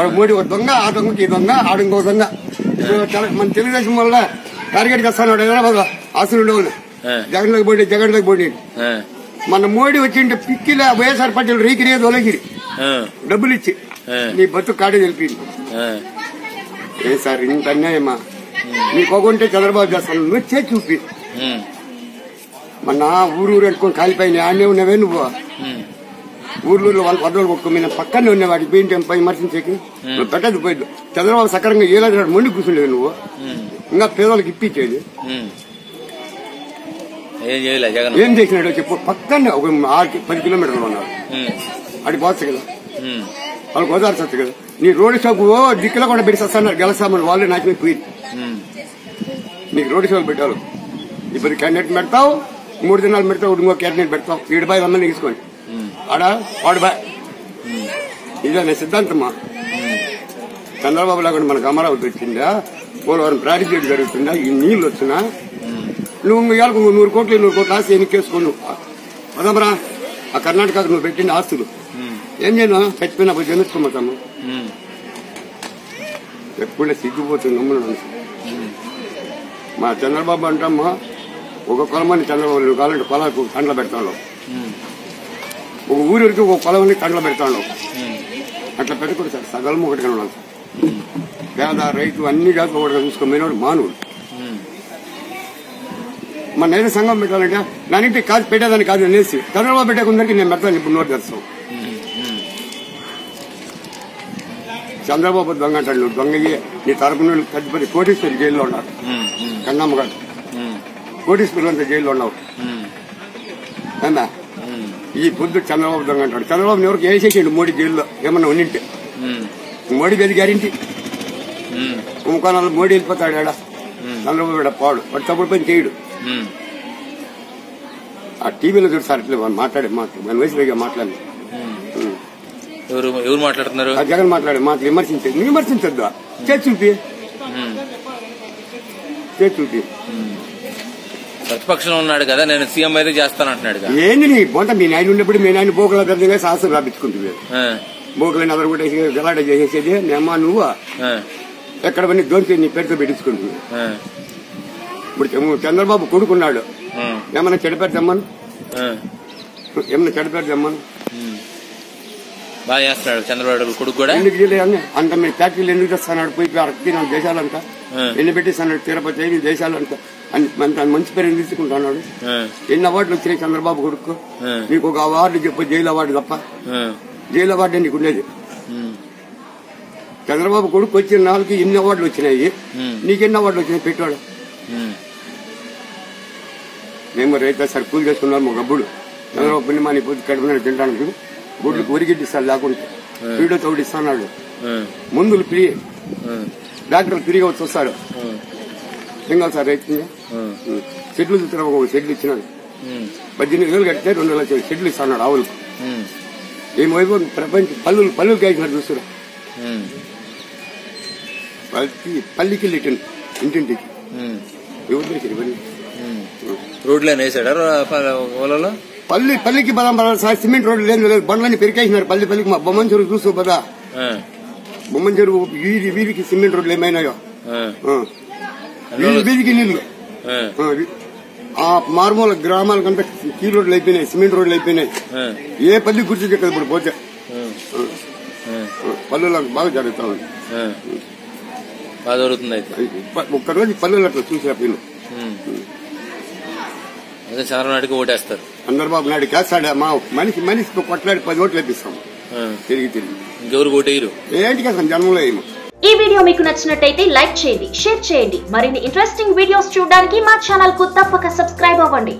వాడు మోడీ ఒక దొంగ ఆ దొంగకి ఈ దొంగ ఆడు ఇంకో దొంగ. మన తెలుగుదేశం వల్ల టార్గెట్ చేస్తాను హైదరాబాద్ ఆస్తులు ఉండేవాళ్ళు ఆ. జగన్లోకి పోటీ జగన్లోకి పోటీ ఆ, మన మోడీ వచ్చింటే పిక్కిలా వైఎస్ఆర్ పార్టీలు రీకిరి దొలగిరి డబ్బులు ఇచ్చి. నీ బతుకు కాడే తెలిపింది. ఆ, ఏ సార్ ఇంత అన్యాయమా? నీకు ఒకటి చంద్రబాబు చేస్తాను. నువ్వు చూపి. మొన్న ఊరు ఊరు పెట్టుకొని కాలిపోయిన ఆడనే ఉన్నవే నువ్వు. ఊర్లూరులో వాళ్ళ వడ్డలు కొట్టుకుని పక్కనే ఉన్న వాడికి పెయింట్ పై విమర్శించేకి నువ్వు పెట్టదు పోయింది చంద్రబాబు సక్రంగా ఏలాది మొండి కూర్చుండేవి నువ్వు. ఇంకా పేదలకు ఇప్పించేది. ఏం చేసినాడో చెప్పు. పక్కనే ఒక ఆరు పది కిలోమీటర్లు ఉన్నారు. అది పోవచ్చు కదా. వాళ్ళకి వదాల్సొచ్చు కదా. నీ రోడ్డు షాపు దిక్కులో కూడా పెట్టి వస్తున్నారు గెలసామని వాళ్ళే నాకే పోయి ఉమ్, నీకు రోడ్డు షాపు పెట్టాలి. ఇప్పుడు క్యాండిడేట్ పెడతావు మూడు దినాలు పెడతావు ఇంకో క్యాండిడేట్ పెడతావు. ఏడు బాయ్ అందరినీ తీసుకోండి ఆడ వాడు బాయ్ ఇదే నా సిద్ధాంతమా? చంద్రబాబు లాగా మనకు అమరావతి వచ్చిందా పోలవరం ప్రాజెక్ట్ జరుగుతుందా? ఈ నీళ్ళు వచ్చినా? నువ్వు ఇవాళ నూరు కోట్లు నూరు కోట్లు ఆస్తి ఎన్నికేసుకోను పదమరా ఆ కర్ణాటకకు నువ్వు పెట్టిన ఆస్తులు. ఏం చేయను? చచ్చిపోయినప్పుడు జనిస్తున్నాము ఉమ్, ఎప్పుడే సిగ్గుపోతుంది మా చంద్రబాబు అంటామా? ఒక కొలమని చంద్రబాబు కావాలంటే పొలాలకు కండ్ల పెడతాను. ఒక ఊరికి ఒక పొలమని కండ్ల పెడతాను ఉమ్, అట్లా పెట్టకూడదు సార్ సగలం ఒకటి కనబడాలి పేద రైతు అన్ని జాతులు ఒకటిగా చూసుకోమైనవాడు మానవుడు. మన ఏదో సంఘం పెట్టాలంటే దానికి కాదు పెట్టేదాన్ని కాదు అనేసి చంద్రబాబు పెట్టకుందరికి నేను పెడతాను ఇప్పుడు నోటు తెస్తాం. చంద్రబాబు దొంగ అంటాడు దొంగయ్యే నీ తరపున పెద్దపల్లి కోటేశ్వరి జైల్లో ఉన్నారు కన్నమ్మ గారు. ఉమ్, కోటేశ్వరి అంతా జైల్లో ఉన్నావు. ఈ పొద్దు చంద్రబాబు దొంగ అంటాడు. చంద్రబాబు ఎవరికి వేసేసిండు మోడీ జైల్లో ఏమన్నా ఉన్నింటే. మోడీ గది గ్యారింటీ. కుంభకోణాలు మోడీ వెళ్ళిపోతాడు ఆడ. చంద్రబాబు ఈడ పాడు. వాడు తప్పుడు పని చేయడు. ఆ టీవీలో చూడు సార్ ఇట్లా వాడు మాట్లాడే మాట మన వయసులో మాట్లాడి. ఎవరు ఎవరు మాట్లాడుతున్నారు? జగన్ మాట్లాడే మాటలు విమర్శించదు విమర్శించద్దు? చేసి చూపి. చేసి చూపి. ప్రతిపక్షంలో ఉన్నాడు కదా నేను సీఎం అయితే చేస్తాను అంటున్నాడు కదా ఏంది నీ మీ నాయన ఉన్నప్పుడు మీ నాయన బోకల పెద్దగా శాస్త్రం రాపించుకుంటుంది ఆ, బోకలని అదరు కూడా గలాట చేసేది నేమా నువ్వు? ఆ, ఎక్కడ పని దోనికి నీ పేరుతో పెట్టించుకుంటుంది ఆ, ఇప్పుడు చంద్రబాబు కొడుకున్నాడు. ఏమన్నా ఆ, ఏమన్నా ఉమ్. బాగా చేస్తున్నాడు చంద్రబాబు కొడుకు కూడా. అంత మీ ఫ్యాక్టరీలు ఎందుకు తెస్తున్నాడు పోయి అరకి నా దేశాలంతా. ఆ. ఎన్ని పెట్టిస్తున్నాడు తిరుపతి దేశాలంతా. అన్ని అంత మంచి పేరు తీసుకుంటున్నాడు? ఎన్ని అవార్డులు వచ్చినాయి చంద్రబాబు కొడుకు? నీకు ఒక అవార్డు చెప్పు జైలు అవార్డు తప్ప. జైలు అవార్డు నీకు ఉండేది. చంద్రబాబు కొడుకు వచ్చిన నాలుగు ఎన్ని అవార్డులు వచ్చినాయి. నీకు ఎన్ని అవార్డులు వచ్చినాయి పెట్టాడు మేము రైతు సార్ కూలి చేసుకున్నాము ఒక గబ్బుడు చంద్రబాబు పుణ్య మాని పొద్దు కడుపునాడు తింటానికి గుడ్లకు ఉరిగిడ్డిస్తాడు లేకుంటే. వీడియో తోడు ఇస్తున్నాడు. ఆ, మందులు ఫ్రీ డాక్టర్ ఫ్రీగా వచ్చి వస్తాడు ఏం కాదు సార్ రైతు చెట్లు చూస్తున్నా ఒక చెట్లు ఇచ్చినాడు. పద్దెనిమిది వేలు కడితే రెండు లక్షల చెట్లు ఇస్తున్నాడు ఆవులకు. ఏమైపో ప్రపంచ పల్లులు పల్లులు కాయిస్తున్నారు చూస్తున్నా ఉమ్, పల్లికి ఇటు ఇంటింటికి. ఎవరు. రోడ్లు వేసాడా ఓలలో? పల్లి పల్లికి బలం బలం సార్ సిమెంట్ రోడ్లు లేదు లేదు బండ్లన్నీ పెరికేసినారు పల్లి పల్లికి మా బొమ్మన్ చెరువు చూస్తూ పదా. ఆ, బొమ్మన్ చెరువు వీధి వీధికి సిమెంట్ రోడ్లు ఏమైనాయో. వీధి వీధికి నీళ్ళు. ఆ, మారుమూల గ్రామాల కంటే కీ రోడ్లు అయిపోయినాయి సిమెంట్ రోడ్లు అయిపోయినాయి. ఏ. పల్లి గుర్తు చెక్కదు ఇప్పుడు పోతే. పల్లెలకు బాగా జరుగుతా ఉంది. బాగా జరుగుతుంది అయితే. ఒక్కరోజు పల్లెలు అట్లా చూసి అదే చంద్రబాబు నాయుడుకి ఓటేస్తారు. చంద్రబాబు నాయుడు కేస్తాడు మా మనిషి మనిషితో కొట్లాడి పది ఓట్లు వేపిస్తాం. తిరిగి తిరిగి. ఇంకెవరు ఓటేయరు? ఏంటి కదా జన్మలో ఏమో. ఈ వీడియో మీకు నచ్చినట్టయితే లైక్ చేయండి షేర్ చేయండి. మరిన్ని ఇంట్రెస్టింగ్ వీడియోస్ చూడడానికి మా ఛానల్కు తప్పక సబ్స్క్రైబ్ అవ్వండి.